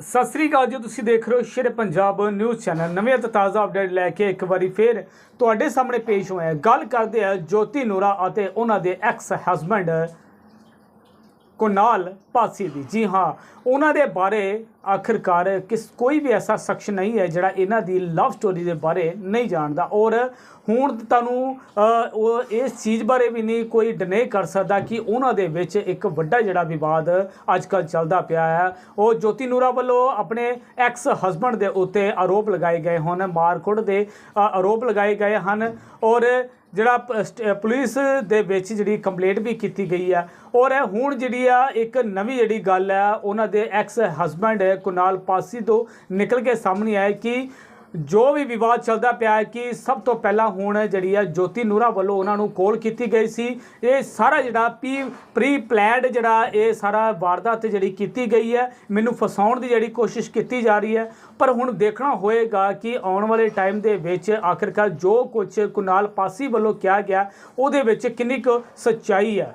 ਸਤਿ ਸ੍ਰੀ ਅਕਾਲ ਜੀ, ਤੁਸੀਂ ਦੇਖ ਰਹੇ ਹੋ ਸ਼ੇਰ ਪੰਜਾਬ ਨਿਊਜ਼ ਚੈਨਲ। ਨਵੇਂ ਅਤੇ ਤਾਜ਼ਾ ਅਪਡੇਟ ਲੈ ਕੇ ਇੱਕ ਵਾਰੀ ਫੇਰ ਤੁਹਾਡੇ ਸਾਹਮਣੇ ਪੇਸ਼ ਹੋਇਆ ਗੱਲ ਕਰਦੇ ਆ ਜੋਤੀ ਨੂਰਾ ਅਤੇ ਉਹਨਾਂ ਦੇ ਐਕਸ ਹਸਬੰਡ ਕੁਨਾਲ ਪਾਸੀ ਦੀ। ਜੀ ਹਾਂ, ਉਹਨਾਂ ਦੇ ਬਾਰੇ ਆਖਿਰਕਾਰ ਕਿਸ, ਕੋਈ ਵੀ ਐਸਾ ਸ਼ਖਸ ਨਹੀਂ ਹੈ ਜਿਹੜਾ ਇਹਨਾਂ ਦੀ ਲਵ ਸਟੋਰੀ ਦੇ ਬਾਰੇ ਨਹੀਂ ਜਾਣਦਾ। ਔਰ ਹੁਣ ਤੁਹਾਨੂੰ ਉਹ ਇਸ ਚੀਜ਼ ਬਾਰੇ ਵੀ ਨਹੀਂ ਕੋਈ ਡਿਨੇ ਕਰ ਸਕਦਾ ਕਿ ਉਹਨਾਂ ਦੇ ਵਿੱਚ ਇੱਕ ਵੱਡਾ ਜਿਹੜਾ ਵਿਵਾਦ ਅੱਜ ਕੱਲ੍ਹ ਚੱਲਦਾ ਪਿਆ ਹੈ। ਉਹ ਜੋਤੀ ਨੂਰਾ ਵੱਲੋਂ ਆਪਣੇ ਐਕਸ ਹਸਬੰਡ ਦੇ ਉੱਤੇ ਆਰੋਪ ਲਗਾਏ ਗਏ ਹਨ। ਮਾਰਕੁੱਟ ਦੇ ਆਰੋਪ ਲਗਾਏ ਗਏ ਹਨ। ਔਰ ਜਿਹੜਾ ਪ- ਸਟ- ਪੁਲਿਸ ਦੇ ਵਿੱਚ ਜਿਹੜੀ ਕੰਪਲੇਂਟ ਵੀ ਕੀਤੀ ਗਈ ਆ। ਔਰ ਇਹ ਹੁਣ ਜਿਹੜੀ ਆ, ਇੱਕ ਨਵੀਂ ਜਿਹੜੀ ਗੱਲ ਆ, ਉਹਨਾਂ ਦੇ ਐਕਸ ਹਸਬੰਡ ਕੁਨਾਲ ਪਾਸੀ ਤੋਂ ਨਿਕਲ ਕੇ ਸਾਹਮਣੇ ਆਇਆ ਕਿ ਜੋ ਵੀ ਵਿਵਾਦ ਚੱਲਦਾ ਪਿਆ ਹੈ ਕਿ ਸਭ ਤੋਂ ਪਹਿਲਾਂ ਹੁਣ ਜਿਹੜੀ ਹੈ ਜੋਤੀ ਨੂਰਾ ਵੱਲੋਂ ਉਹਨਾਂ ਨੂੰ ਕੋਲ ਕੀਤੀ ਗਈ ਸੀ। ਇਹ ਸਾਰਾ ਜਿਹੜਾ ਪੀ ਪ੍ਰੀ ਪਲਾਨਡ ਜਿਹੜਾ ਇਹ ਸਾਰਾ ਵਾਰਦਾਤ ਜਿਹੜੀ ਕੀਤੀ ਗਈ ਹੈ, ਮੈਨੂੰ ਫਸਾਉਣ ਦੀ ਜਿਹੜੀ ਕੋਸ਼ਿਸ਼ ਕੀਤੀ ਜਾ ਰਹੀ ਹੈ। ਪਰ ਹੁਣ ਦੇਖਣਾ ਹੋਏਗਾ ਕਿ ਆਉਣ ਵਾਲੇ ਟਾਈਮ ਦੇ ਵਿੱਚ ਆਖਿਰਕਾਰ ਜੋ ਕੁਝ ਕੁਨਾਲ ਪਾਸੀ ਵੱਲੋਂ ਕਿਹਾ ਗਿਆ, ਉਹਦੇ ਵਿੱਚ ਕਿੰਨੀ ਕੁ ਸੱਚਾਈ ਹੈ।